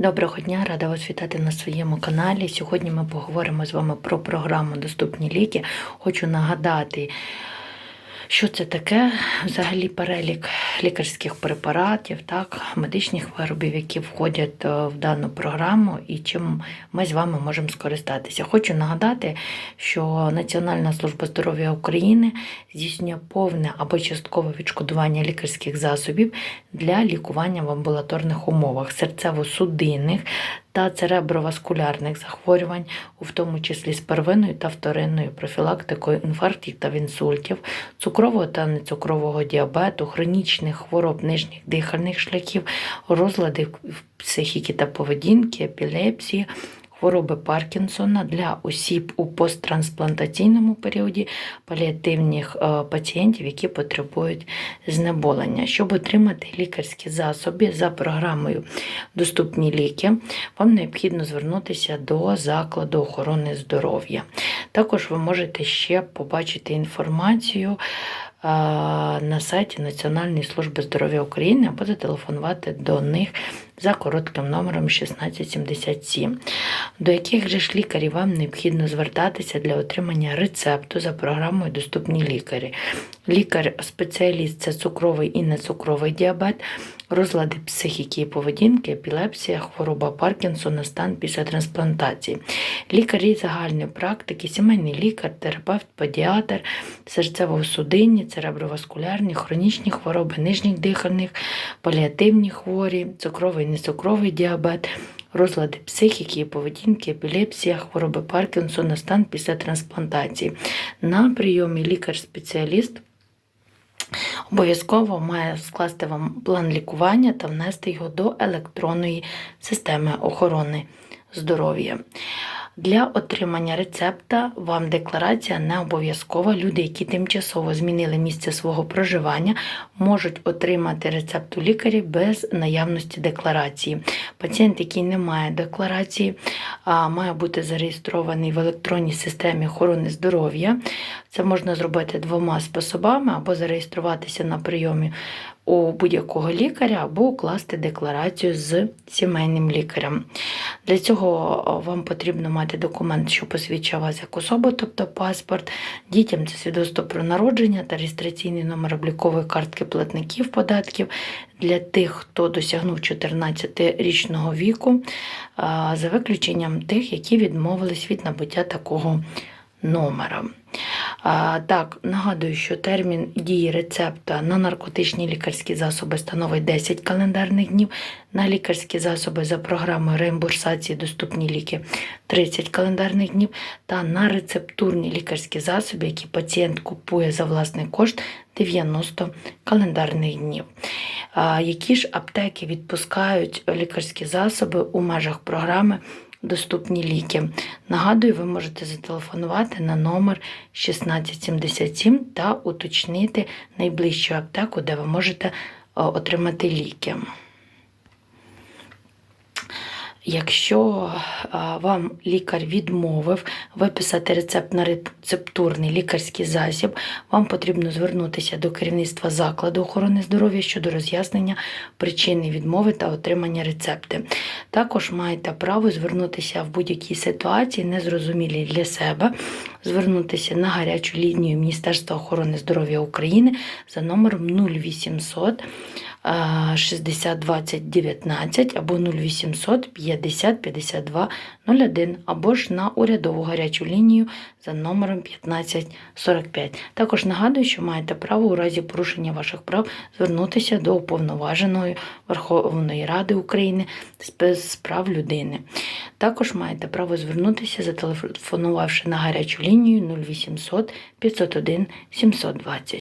Доброго дня, рада вас вітати на своєму каналі. Сьогодні ми поговоримо з вами про програму Доступні ліки. Хочу нагадати, що це таке взагалі перелік лікарських препаратів, так, медичних виробів, які входять е, в дану програму, і чим ми з вами можемо скористатися. Хочу нагадати, що Національна служба здоров'я України здійснює повне або часткове відшкодування лікарських засобів для лікування в амбулаторних умовах серцево-судинних та цереброваскулярних захворювань, у тому числі з первинною та вторинною профілактикою інфарктів та інсультів, цукрового та нецукрового діабету, хронічних хвороб нижніх дихальних шляхів, розладів психіки та поведінки, епілепсії, хвороби Паркінсона для осіб у посттрансплантаційному періоді, паліативних е, пацієнтів, які потребують знеболення. Щоб отримати лікарські засоби за програмою Доступні ліки, вам необхідно звернутися до закладу охорони здоров'я. Також ви можете ще побачити інформацію на сайті Національної служби здоров'я України або зателефонувати до них за коротким номером 1677. До яких же ж лікарів вам необхідно звертатися для отримання рецепту за програмою Доступні лікарі? Лікар-спеціаліст це цукровий і нецукровий діабет, розлади психіки і поведінки, епілепсія, хвороба Паркінсона, стан після трансплантації. Лікарі загальної практики, сімейний лікар, терапевт, педіатр, серцево-судинні, цереброваскулярні, хронічні хвороби нижніх дихальних, паліативні хворі, цукровий і нецукровий діабет, розлади психіки поведінки, епілепсія, хвороби Паркінсона, стан після трансплантації. На прийомі лікар-спеціаліст обов'язково має скласти вам план лікування та внести його до електронної системи охорони здоров'я. Для отримання рецепта вам декларація не обов'язкова. Люди, які тимчасово змінили місце свого проживання, можуть отримати рецепт у лікарі без наявності декларації. Пацієнт, який не має декларації, має бути зареєстрований в електронній системі охорони здоров'я. Це можна зробити двома способами або зареєструватися на прийомі у будь-якого лікаря, або укласти декларацію з сімейним лікарем. Для цього вам потрібно мати документ, що посвідчує вас як особу, тобто паспорт. Дітям це свідоцтво про народження та реєстраційний номер облікової картки платників податків. Для тих, хто досягнув 14-річного віку, за виключенням тих, які відмовились від набуття такого номера. Так, нагадую, що термін дії рецепта на наркотичні лікарські засоби становить 10 календарних днів, на лікарські засоби за програмою реімбурсації доступні ліки 30 календарних днів, та на рецептурні лікарські засоби, які пацієнт купує за власний кошт 90 календарних днів. Які ж аптеки відпускають лікарські засоби у межах програми? Доступні ліки. Нагадую, ви можете зателефонувати на номер 1677 та уточнити найближчу аптеку, де ви можете отримати ліки. Якщо вам лікар відмовив виписати рецепт на рецептурний лікарський засіб, вам потрібно звернутися до керівництва закладу охорони здоров'я щодо роз'яснення причини відмови та отримання рецепти. Також маєте право звернутися в будь-якій ситуації, незрозумілій для себе, звернутися на гарячу лінію Міністерства охорони здоров'я України за номером 0800 60 20 19 або 0800 50 52 01 або ж на урядову гарячу лінію за номером 1545. Також нагадую, що маєте право у разі порушення ваших прав звернутися до уповноваженої Верховної Ради України з прав людини. Також маєте право звернутися, зателефонувавши на гарячу лінію 0800 501 720.